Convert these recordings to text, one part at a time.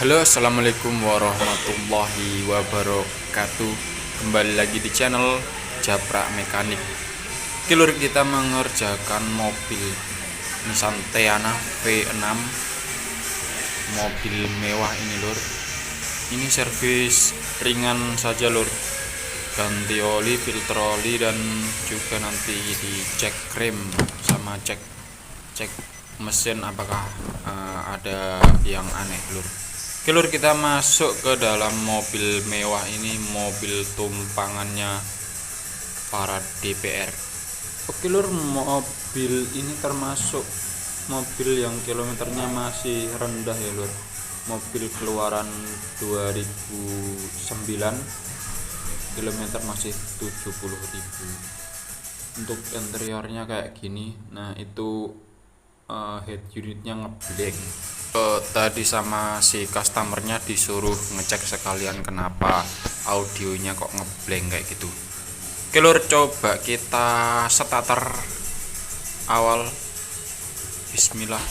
Halo assalamualaikum warahmatullahi wabarakatuh. Kembali lagi di channel Japrak Mekanik. Kilur kita mengerjakan mobil Nissan Teana V6 Mobil mewah ini lur. Ini servis ringan saja lur. Ganti oli, filter oli dan juga nanti dicek rem sama cek cek mesin apakah uh, ada yang aneh lur Oke lur kita masuk ke dalam mobil mewah ini mobil tumpangannya para DPR Oke lur mobil ini termasuk mobil yang kilometernya masih rendah ya lur mobil keluaran 2009 kilometer masih 70.000 untuk interiornya kayak gini nah itu uh, head unitnya ngeblank uh, tadi sama si customernya disuruh ngecek sekalian kenapa audionya kok ngeblank kayak gitu. Oke lur coba kita starter awal. Bismillah.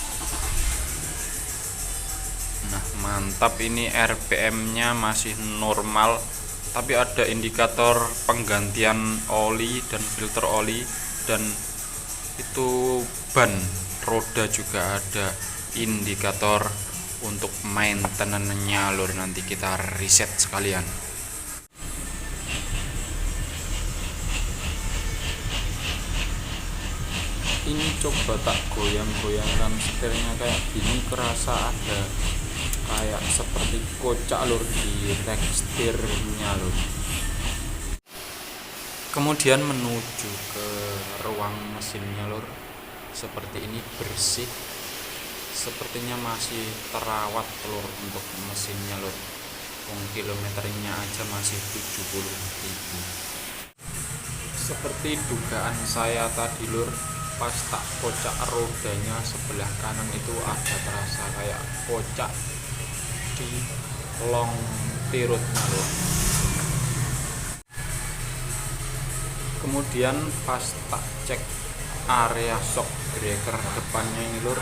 Nah mantap. Ini RPM nya masih normal tapi ada indikator penggantian oli dan filter oli dan itu ban roda juga ada indikator untuk maintenance-nya lur. Nanti kita reset sekalian. Ini coba tak goyang-goyangkan setirnya kayak gini kerasa ada kayak seperti kocak lur di teksturnya lur. Kemudian menuju ke ruang mesinnya lur. Seperti ini bersih sepertinya masih terawat telur untuk mesinnya Ung kilometernya aja masih 70 ribu. Seperti dugaan saya tadi lur pas tak kocak rodanya sebelah kanan itu ada terasa kayak kocak di long tirutnya lur. Kemudian pas tak cek area shock breaker depannya ini lur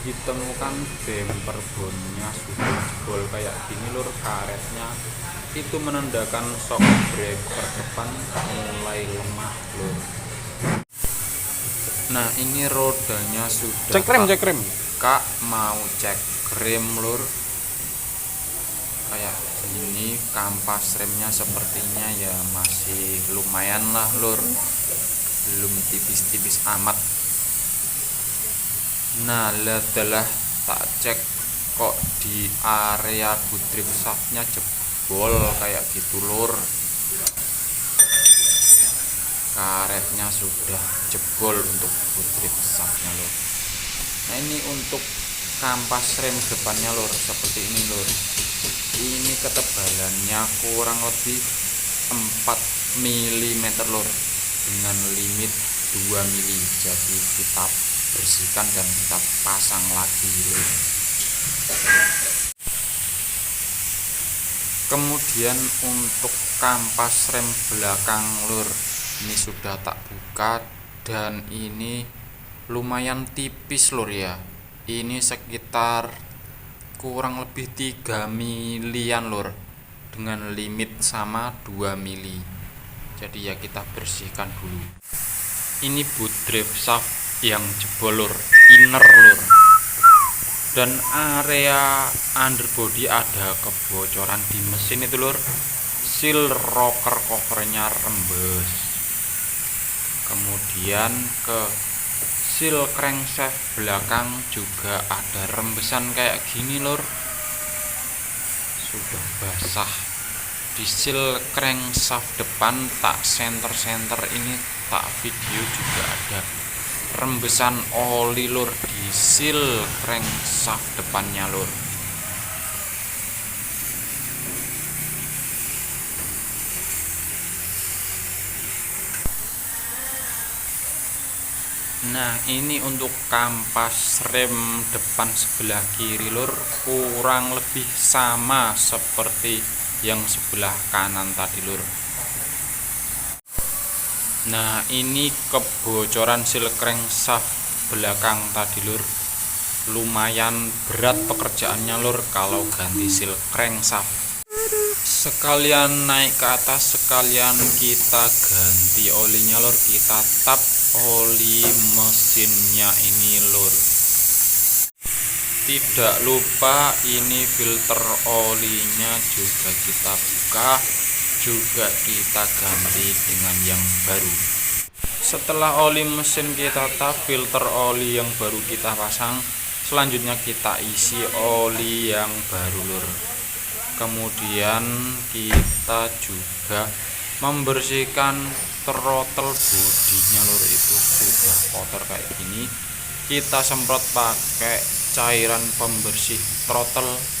ditemukan bumper bonnya sudah jebol kayak gini lur karetnya. Itu menandakan shock breaker depan mulai lemah lur. Nah ini rodanya sudah cek rem cek rem. Kak mau cek rem lur. Kayak gini kampas remnya sepertinya ya masih lumayan lah lur. Belum tipis-tipis amat nah setelah tak cek kok di area butrip shaftnya jebol kayak gitu lur. Karetnya sudah jebol untuk butrip shaftnya lur. Nah ini untuk kampas rem depannya lur. Seperti ini lur. Ini ketebalannya kurang lebih 4 mm lur. Dengan limit 2 mm jadi kita bersihkan dan kita pasang lagi. Kemudian untuk kampas rem belakang lur ini sudah tak buka dan ini lumayan tipis lur ya. Ini sekitar kurang lebih 3 milian lur dengan limit sama 2 mili. Jadi ya kita bersihkan dulu. Ini boot drive shaft yang jebol lur inner lur. Dan area underbody ada kebocoran di mesin itu lur. Seal rocker covernya rembes. Kemudian ke seal crankshaft belakang juga ada rembesan kayak gini lur. Sudah basah. Di seal crankshaft depan tak center-center ini tak video juga ada rembesan oli lur di seal crankshaft depannya lur. Nah ini untuk kampas rem depan sebelah kiri lur kurang lebih sama seperti yang sebelah kanan tadi lur Nah ini kebocoran seal crankshaft belakang tadi lur. Lumayan berat pekerjaannya lur kalau ganti seal crankshaft sekalian naik ke atas sekalian kita ganti olinya lur. Kita tap oli mesinnya ini lur. Tidak lupa ini filter olinya juga kita buka juga kita ganti dengan yang baru. Setelah oli mesin kita tap filter oli yang baru kita pasang selanjutnya kita isi oli yang baru lur. Kemudian kita juga membersihkan throttle bodinya lur. Itu sudah kotor kayak gini. Kita semprot pakai cairan pembersih throttle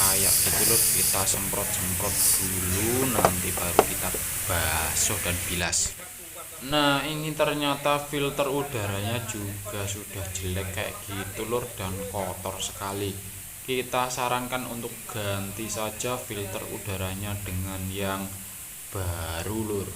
kayak gitu kita semprot-semprot dulu nanti baru kita basuh dan bilas. Nah ini ternyata filter udaranya juga sudah jelek kayak gitu lur dan kotor sekali. Kita sarankan untuk ganti saja filter udaranya dengan yang baru lur